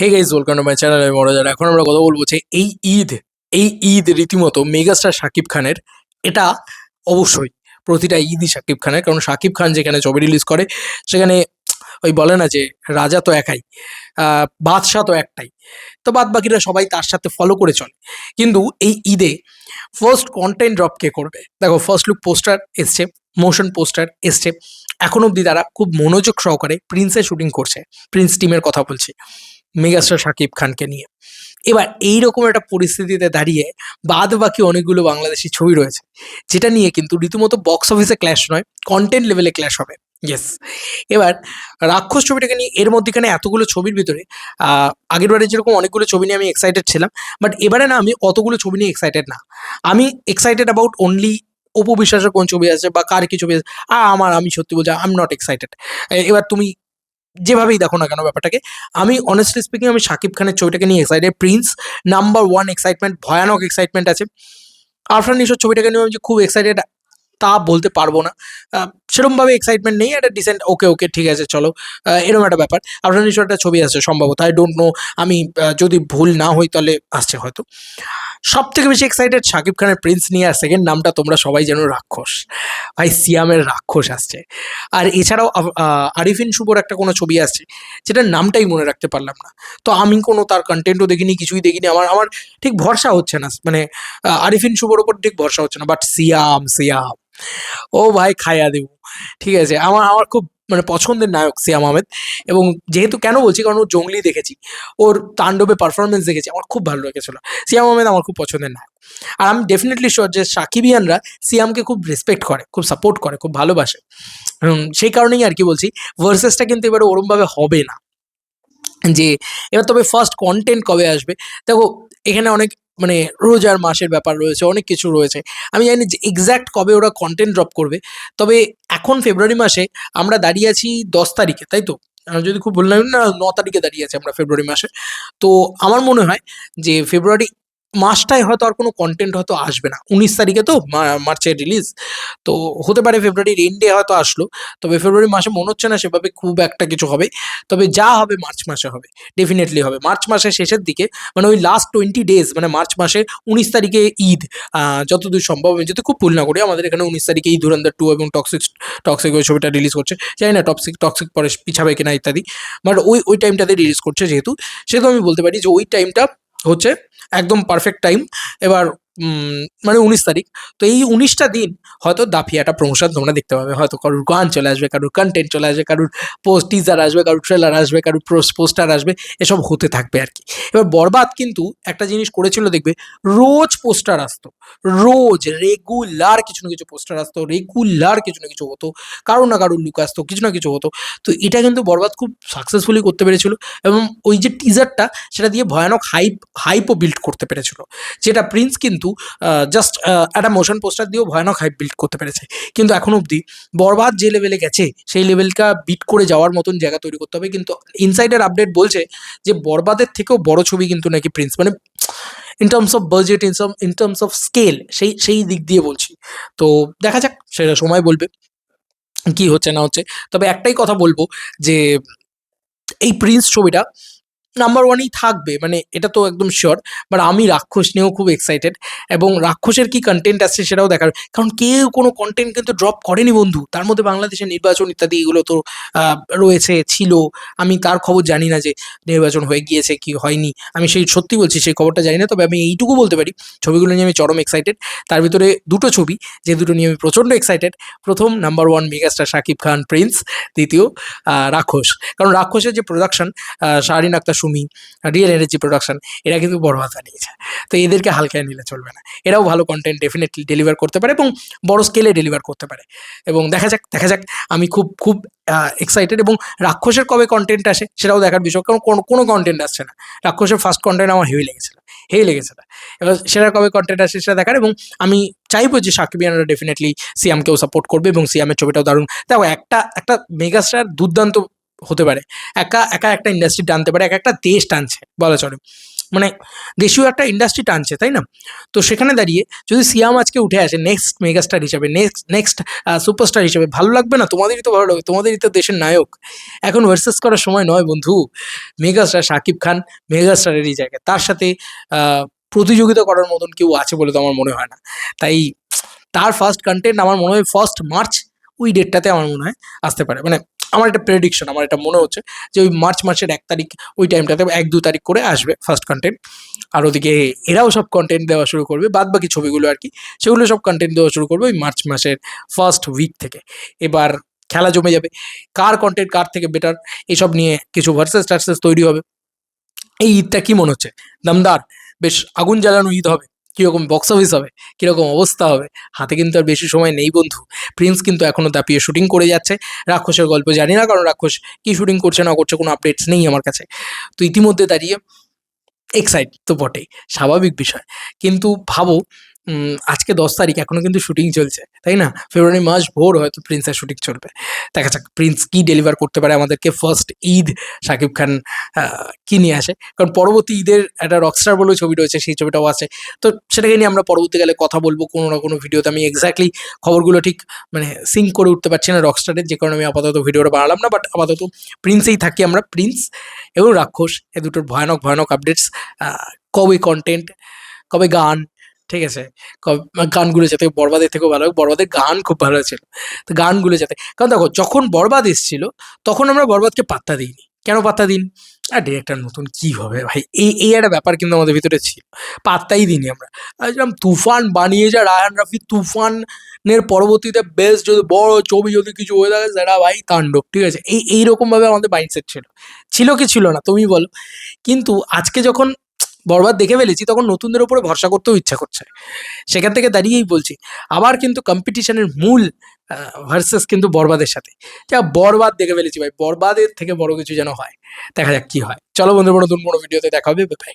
Hey guys welcome to my channel আমি মনোজার এখন আমরা কথা বলব যে এই ঈদ এই ঈদ রীতিমতো মেগাস্টার শাকিব খানের, এটা অবশ্যই প্রতিটা ঈদই শাকিব খানের, কারণ শাকিব খান যেখানে ছবি রিলিজ করে, সেখানে ওই বলে না যে রাজা তো একাই বাদশাহ তো একটাই। তো বাদ বাকিরা সবাই তার সাথে ফলো করে চলে। কিন্তু এই ঈদে ফার্স্ট কন্টেন্ট ড্রপ কে করবে? দেখো ফার্স্ট লুক পোস্টার এসছে মোশন পোস্টার এসছে। এখন অবধি তারা খুব মনোযোগ সহকারে প্রিন্সের শুটিং করছে প্রিন্স টিমের কথা বলছি। মেগাস্টার শাকিব খানকে নিয়ে। এবার এই রকম একটা পরিস্থিতিতে দাঁড়িয়ে বাদ বাকি অনেকগুলো বাংলাদেশি ছবি রয়েছে যেটা নিয়ে কিন্তু রীতিমতো বক্স অফিসে ক্ল্যাশ নয় কন্টেন্ট লেভেলে ক্ল্যাশ হবে। ইয়েস এবার রাক্ষস ছবিটাকে নিয়ে এর মধ্যেখানে এতগুলো ছবির ভিতরে আহ, আগের বারে যেরকম অনেকগুলো ছবি নিয়ে আমি এক্সাইটেড ছিলাম বাট এবারে না আমি অতগুলো ছবি নিয়ে এক্সাইটেড না। আমি এক্সাইটেড অ্যাবাউট অনলি অপু বিশ্বাসের কোন ছবি আছে বা কার কি ছবি আছে আমার আমি সত্যি বলছি আই এম নট এক্সাইটেড এবার তুমি যেভাবেই দেখো না কেন ব্যাপারটাকে, আমি অনেস্টলি স্পিকিং আমি শাকিব খানের ছবিটাকে নিয়ে excited prince number one excitement ভয়ানক এক্সাইটমেন্ট আছে। আরফান নিশোর ছবিটাকে নিয়ে আমি যে খুব এক্সাইটেড তা বলতে পারব না। সেরমভাবে এক্সাইটমেন্ট নেই, একটা ডিসেন্ট ওকে ওকে ঠিক আছে, চলো। এরকম একটা ব্যাপার। আরফান নিশোর একটা ছবি আছে সম্ভবত আই ডোন্ট নো আমি যদি ভুল না হই তাহলে আসছে হয়তো। সব থেকে বেশি এক্সাইটেড শাকিব খানের প্রিন্স নিয়ে, আর সেকেন্ড নামটা তোমরা সবাই যেন রাক্ষস। ভাই, সিয়ামের রাক্ষস আসছে। আর এছাড়াও আরিফিন শুভর একটা কোনো ছবি আসছে যেটার নামটাই মনে রাখতে পারলাম না। তো আমি কোনো তার কন্টেন্টও দেখিনি, কিছুই দেখিনি, আমার আমার ঠিক ভরসা হচ্ছে না। মানে আরিফিন শুভর ওপর ঠিক ভরসা হচ্ছে না বাট সিয়াম সিয়াম। ও ভাই, খাইয়া দেব। ঠিক আছে, আমার আমার খুব মানে পছন্দের নায়ক সিয়াম আহমেদ। এবং যেহেতু কেন বলছি, কারণ ও জঙ্গলি দেখেছি। ওর তাণ্ডবে পারফরমেন্স দেখেছি, আমার খুব ভালো লেগেছিলো। সিয়াম আহমেদ আমার খুব পছন্দের নায়ক। আর আমি ডেফিনেটলি শিওর যে সাকিবিয়ানরা সিয়ামকে খুব রেসপেক্ট করে, খুব সাপোর্ট করে, খুব ভালোবাসে। সেই কারণেই আর কি বলছি ভার্সেসটা কিন্তু এবারে ওরমভাবে হবে না। যে, এবার তবে ফার্স্ট কন্টেন্ট কবে আসবে? দেখো, এখানে অনেক মানে রোজার মাসের ব্যাপার রয়েছে, অনেক কিছু রয়েছে। আমি জানি যে এক্স্যাক্ট কবে ওরা কন্টেন্ট ড্রপ করবে, তবে এখন ফেব্রুয়ারি মাসে আমরা দাঁড়িয়ে আছি দশ তারিখে, তাই তো? যদি খুব বললাম না ন তারিখে দাঁড়িয়ে আছি আমরা ফেব্রুয়ারি মাসে। তো আমার মনে হয় যে ফেব্রুয়ারি মাসটায় হয়তো আর কোনো কন্টেন্ট হয়তো আসবে না। উনিশ তারিখে তো মার্চের রিলিজ তো হতে পারে ফেব্রুয়ারির এন্ডে হয়তো আসলো। তবে ফেব্রুয়ারি মাসে মনে হচ্ছে না সেভাবে খুব একটা কিছু হবে। তবে যা হবে মার্চ মাসে হবে। ডেফিনেটলি হবে। মার্চ মাসের শেষের দিকে মানে ওই লাস্ট টোয়েন্টি ডেজ মানে মার্চ মাসের উনিশ তারিখে ঈদ যতদূর সম্ভব আমি যদি খুব ভুল না করি, আমাদের এখানে উনিশ তারিখে ঈদ, ধুরন্ধর টু এবং টক্সিক টক্সিক ওই ছবিটা রিলিজ করছে। জানি না টক্সিক টক্সিক পরে পিছাবে কিনা ইত্যাদি। বাট ওই ওই টাইমটাতে রিলিজ করছে যেহেতু। সেহেতু আমি বলতে পারি যে ওই টাইমটা হচ্ছে একদম পারফেক্ট টাইম এবার মানে উনিশ তারিখ। তো এই উনিশটা দিন হয়তো দাফিয়াটা প্রমোশন তোমরা দেখতে পাবে। হয়তো কারোর গান চলে আসবে, কারোর কন্টেন্ট চলে আসবে, কারোর পোস্ট টিজার আসবে, কারোর ট্রেলার আসবে, কারোর পোস্টার আসবে, এসব হতে থাকবে আর কি। এবার বরবাদ কিন্তু একটা জিনিস করেছিল দেখবে, রোজ পোস্টার আসতো। রোজ রেগুলার কিছু না কিছু পোস্টার আসতো রেগুলার কিছু না কিছু হতো কারও না কারোর লুক আসতো, কিছু না কিছু হতো। তো এটা কিন্তু বরবাদ খুব সাকসেসফুলি করতে পেরেছিল এবং ওই যে টিজারটা সেটা দিয়ে ভয়ানক হাইপ হাইপও বিল্ড করতে পেরেছিল। যেটা প্রিন্স কিন্তু জাস্ট একটা মোশন পোস্টার দিয়েও ভয়ানক হাইপ বিল্ড করতে পেরেছে। কিন্তু এখন অবধি বরবাদ যে লেভেলে গেছে, সেই লেভেলটা বিট করে যাওয়ার মতন জায়গা তৈরি করতে হবে। কিন্তু ইনসাইডার আপডেট বলছে যে বরবাদের থেকেও বড় ছবি কিন্তু নাকি প্রিন্স মানে in terms of budget in in terms of scale সেই সেই দিক দিয়ে বলছি। তো দেখা যাক, সেটা সময় বলবে, কি হচ্ছে না হচ্ছে। তবে একটাই কথা বলব যে, এই প্রিন্স ছবিটা নাম্বার ওয়ানই থাকবে মানে এটা তো একদম শিওর বাট আমি রাক্ষস নিয়েও খুব এক্সাইটেড এবং রাক্ষসের কি কন্টেন্ট আসছে সেটাও দেখার, কারণ কেউ কোনো কন্টেন্ট কিন্তু ড্রপ করেনি বন্ধু, তার মধ্যে বাংলাদেশের নির্বাচন ইত্যাদি এগুলো তো রয়েছে, ছিল, আমি তার খবর জানি না যে নির্বাচন হয়ে গিয়েছে কি হয়নি, আমি সেই সত্যি বলছি, সেই খবরটা জানি না, তবে আমি এইটুকু বলতে পারি, ছবিগুলো নিয়ে আমি চরম এক্সাইটেড তার ভিতরে দুটো ছবি, যে দুটো নিয়ে আমি প্রচণ্ড এক্সাইটেড প্রথম number one megastar Shakib Khan prince দ্বিতীয় রাক্ষস, কারণ রাক্ষসের যে production Shahrin Akter Sumi real energy production এরা কিন্তু বড় হাত বানিয়েছে। তো এদেরকে হালকায় নিলে চলবে না। এরাও ভালো কন্টেন্ট ডেফিনেটলি ডেলিভার করতে পারে এবং বড় স্কেলে ডেলিভার করতে পারে। এবং দেখা যাক দেখা যাক, আমি খুব খুব এক্সাইটেড এবং রাক্ষসের কবে কন্টেন্ট আসে সেটাও দেখার বিষয়। কারণ কোনো কোনো কন্টেন্ট আসছে না। রাক্ষসের ফার্স্ট কন্টেন্ট আমার হেভি লেগেছিল। হেভি লেগেছিল। এবার সেটা কবে কন্টেন্ট আসে সেটা দেখার এবং আমি চাইব যে সাকিবিয়ানরা ডেফিনেটলি সিয়ামকেও সাপোর্ট করবে এবং সিয়ামের ছবিটাও দারুণ। দেখো, একটা একটা মেগাস্টার দুর্দান্ত হতে পারে। একা একা একটা ইন্ডাস্ট্রি টানতে পারে, এক একটা দেশ টানছে, বলা চলে। মানে দেশীয় একটা ইন্ডাস্ট্রি টানছে, তাই না? তো সেখানে দাঁড়িয়ে যদি সিয়াম আজকে উঠে আসে নেক্সট মেগাস্টার হিসেবে নেক্সট নেক্সট সুপারস্টার হিসাবে, ভালো লাগবে না? তোমাদেরই তো ভালো লাগবে, তোমাদেরই তো দেশের নায়ক। এখন ভার্সেস করার সময় নয় বন্ধু। মেগাস্টার শাকিব খান মেগাস্টারেরই জায়গায় তার সাথে প্রতিযোগিতা করার মতন কেউ আছে বলে তো আমার মনে হয় না। তাই তার ফার্স্ট কন্টেন্ট আমার মনে হয় ফার্স্ট মার্চ ওই ডেটটাতে আমার মনে হয় আসতে পারে। মানে আমার একটা প্রেডিকশন আমার এটা মনে হচ্ছে যে ওই মার্চ মাসের এক তারিখ ওই টাইমটাতে এক দু তারিখ করে আসবে ফার্স্ট কন্টেন্ট আর ওদিকে এরাও সব কন্টেন্ট দেওয়া শুরু করবে বাদ বাকি ছবিগুলো আর কি, সেগুলো সব কন্টেন্ট দেওয়া শুরু করবে ওই মার্চ মাসের ফার্স্ট উইক থেকে। এবার খেলা জমে যাবে। কার কন্টেন্ট কার থেকে বেটার এসব নিয়ে কিছু ভার্সেস টার্সেস তৈরি হবে। এই ঈদটা কী মনে হচ্ছে? দমদার, বেশ আগুন জ্বালানো ঈদ হবে। কীরকম বক্স অফিস হবে, কীরকম অবস্থা হবে, হাতে কিন্তু আর বেশি সময় নেই বন্ধু। প্রিন্স কিন্তু এখনও দাপিয়ে শুটিং করে যাচ্ছে। রাক্ষসের গল্প জানি না, কারণ রাক্ষস কী শুটিং করছে না করছে কোনো আপডেটস নেই আমার কাছে। তো ইতিমধ্যে দাঁড়িয়ে এক্সাইট তো বটেই, স্বাভাবিক বিষয়। কিন্তু ভাবো আজকে দশ তারিখ এখনও কিন্তু শুটিং চলছে, তাই না? ফেব্রুয়ারি মাস ভোর হয়তো প্রিন্সের শুটিং চলবে। দেখা যাক প্রিন্স কী ডেলিভার করতে পারে আমাদেরকে ফার্স্ট ঈদ শাকিব খান কী নিয়ে আসে? কারণ পরবর্তী ঈদের একটা রকস্টার বলেও ছবি রয়েছে, সেই ছবিটাও আছে। তো সেটাকে নিয়ে আমরা পরবর্তীকালে কথা বলব, কোনো না কোনো ভিডিওতে। আমি এক্স্যাক্টলি খবরগুলো ঠিক মানে সিঙ্ক করে উঠতে পারছি না রকস্টারের যে কারণে আমি আপাতত ভিডিওটা বানালাম না বাট আপাতত প্রিন্সেই থাকি আমরা। প্রিন্স এবং রাক্ষস, এ দুটোর ভয়ানক ভয়ানক আপডেটস কবে কন্টেন্ট কবে গান ঠিক আছে? কবে গানগুলো যাতে বরবাদের থেকেও ভালো হয় বরবাদের গান খুব ভালো ছিল। তো গানগুলো যাতে, কারণ দেখো, যখন বরবাদ এসেছিল, তখন আমরা বরবাদকে পাত্তা দিইনি। কেন পাত্তা দিন আর ডিরেক্টর নতুন কী হবে ভাই? এই এই একটা ব্যাপার কিন্তু আমাদের ভিতরে ছিল। পাত্তাই দিইনি আমরা। ভাবছিলাম তুফান বানিয়ে যা রায়হান রাফি তুফানের পরবর্তীতে বেশ যদি বড় ছবি যদি কিছু হয়ে থাকে, সেটা ভাই তাণ্ডব, ঠিক আছে? এই, এইরকমভাবে আমাদের মাইন্ডসেট ছিল। ছিল কি ছিল না, তুমি বলো। কিন্তু আজকে যখন বরবাদ দেখে ফেলেছি, তখন নতুনদের উপরে ভরসা করতেও ইচ্ছা করছে। সেখান থেকে দাঁড়িয়েই বলছি, আবার কিন্তু কম্পিটিশনের মূল ভার্সেস কিন্তু বরবাদের সাথে। যা বরবাদ দেখে ফেলেছি ভাই, বরবাদের থেকে বড় কিছু যেন হয়, দেখা যাক কি হয়। চলো বন্ধু নতুন কোনো ভিডিওতে দেখা হবে ভাই